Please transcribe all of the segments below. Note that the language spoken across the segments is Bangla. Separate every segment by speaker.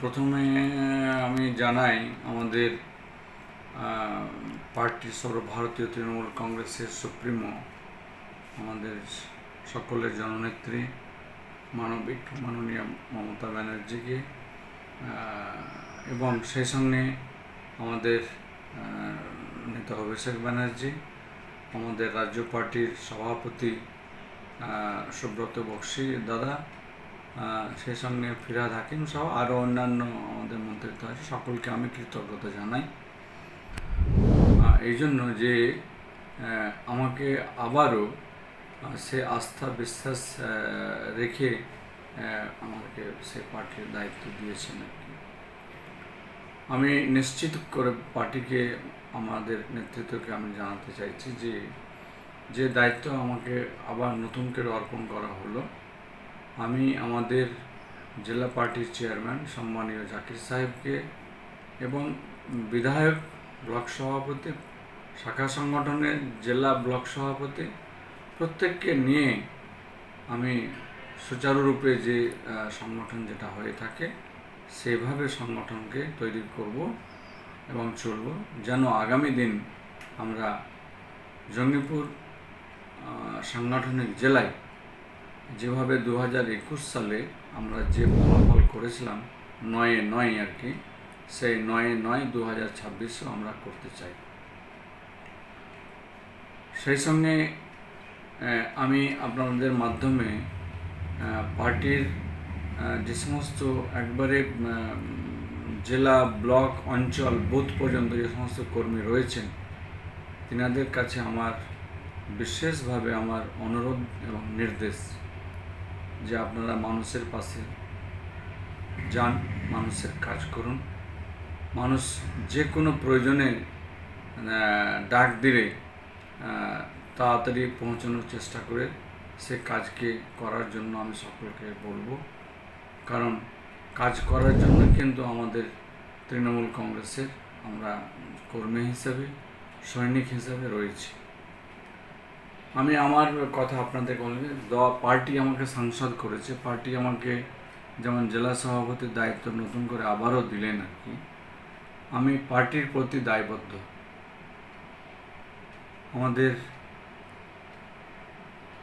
Speaker 1: প্রথমে আমি জানাই আমাদের পার্টির সর্বভারতীয় তৃণমূল কংগ্রেসের সুপ্রিমো, আমাদের সকলের জননেত্রী, মানবিক, মাননীয় মমতা ব্যানার্জিকে এবং সেই সঙ্গে আমাদের নেতা অভিষেক ব্যানার্জি, আমাদের রাজ্য পার্টির সভাপতি সুব্রত বক্সি দাদা সেই সঙ্গে ফিরাদ হাকিম সহ আরও অন্যান্য আমাদের মন্ত্রিত্ব আছে, সকলকে আমি কৃতজ্ঞতা জানাই। এই জন্য যে আমাকে আবারও সে আস্থা বিশ্বাস রেখে আমাকে সে পার্টির দায়িত্ব দিয়েছেন আমি নিশ্চিত করে পার্টিকে, আমাদের নেতৃত্বকে আমি জানাতে চাইছি যে যে দায়িত্ব আমাকে আবার নতুন করে অর্পণ করা হলো আমি আমাদের জেলা পার্টির চেয়ারম্যান সম্মানীয় জাকির সাহেবকে এবং বিধায়ক ব্লক সভাপতি, শাখা সংগঠনের জেলা ব্লক সভাপতি প্রত্যেককে নিয়ে আমি সুচারুরূপে যে সংগঠন যেটা হয়ে থাকে, সেভাবে সংগঠনকে তৈরি করব এবং চলব যেন আগামী দিন আমরা জঙ্গিপুর সাংগঠনিক জেলায় যেভাবে দু হাজার একুশ সালে আমরা যে ফলাফল করেছিলাম, নয়ে নয় আর কি, সেই নয়ে নয় দু হাজার আমরা করতে চাই। সেই সঙ্গে আমি আপনাদের মাধ্যমে পার্টির যে সমস্ত একবারে জেলা, ব্লক, অঞ্চল, বুথ পর্যন্ত যে সমস্ত কর্মী রয়েছেন, তিনাদের কাছে আমার বিশেষভাবে আমার অনুরোধ এবং নির্দেশ। যে আপনারা মানুষের পাশে যান, মানুষের কাজ করুন। মানুষ যে কোনো প্রয়োজনে ডাক দিলে তাড়াতাড়ি পৌঁছানোর চেষ্টা করে সে কাজকে করার জন্য আমি সকলকে বলব। কারণ কাজ করার জন্য কিন্তু আমাদের তৃণমূল কংগ্রেসের আমরা কর্মী হিসাবে, সৈনিক হিসাবে রয়েছি। আমি আমার কথা আপনাদের বলবি পার্টি আমাকে সাংসদ করেছে। পার্টি আমাকে যেমন জেলা সভাপতির দায়িত্ব নতুন করে আবারও দিলেন আর কি। আমি পার্টির প্রতি দায়বদ্ধ। আমাদের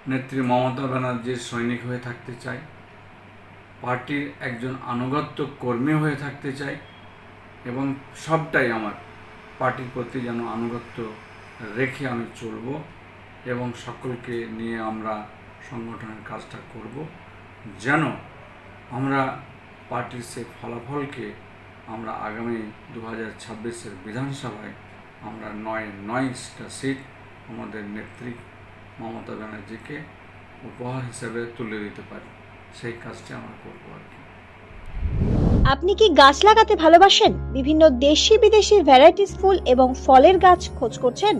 Speaker 1: নেত্রী মমতা ব্যানার্জির সৈনিক হয়ে থাকতে চাই পার্টির একজন আনুগত্য কর্মী হয়ে থাকতে চাই এবং সবটাই আমার পার্টির প্রতি যেন আনুগত্য রেখে আমি চলব। এবং সকলকে নিয়ে আমরা সংগঠনের কাজটা করব, যেন আমরা পার্টির সে ফলাফলকে আমরা আগামী দু হাজার ছাব্বিশের বিধানসভায় আমরা নয় নয়টা সিট আমাদের নেত্রী মমতা ব্যানার্জিকে উপহার হিসেবে তুলে দিতে পারি। সেই কাজটি আমরা করব আর কি।
Speaker 2: আপনি কি গাছ লাগাতে ভালোবাসেন? বিভিন্ন দেশি বিদেশি ভ্যারাইটিস ফুল এবং ফলের গাছ খোঁজ করছেন?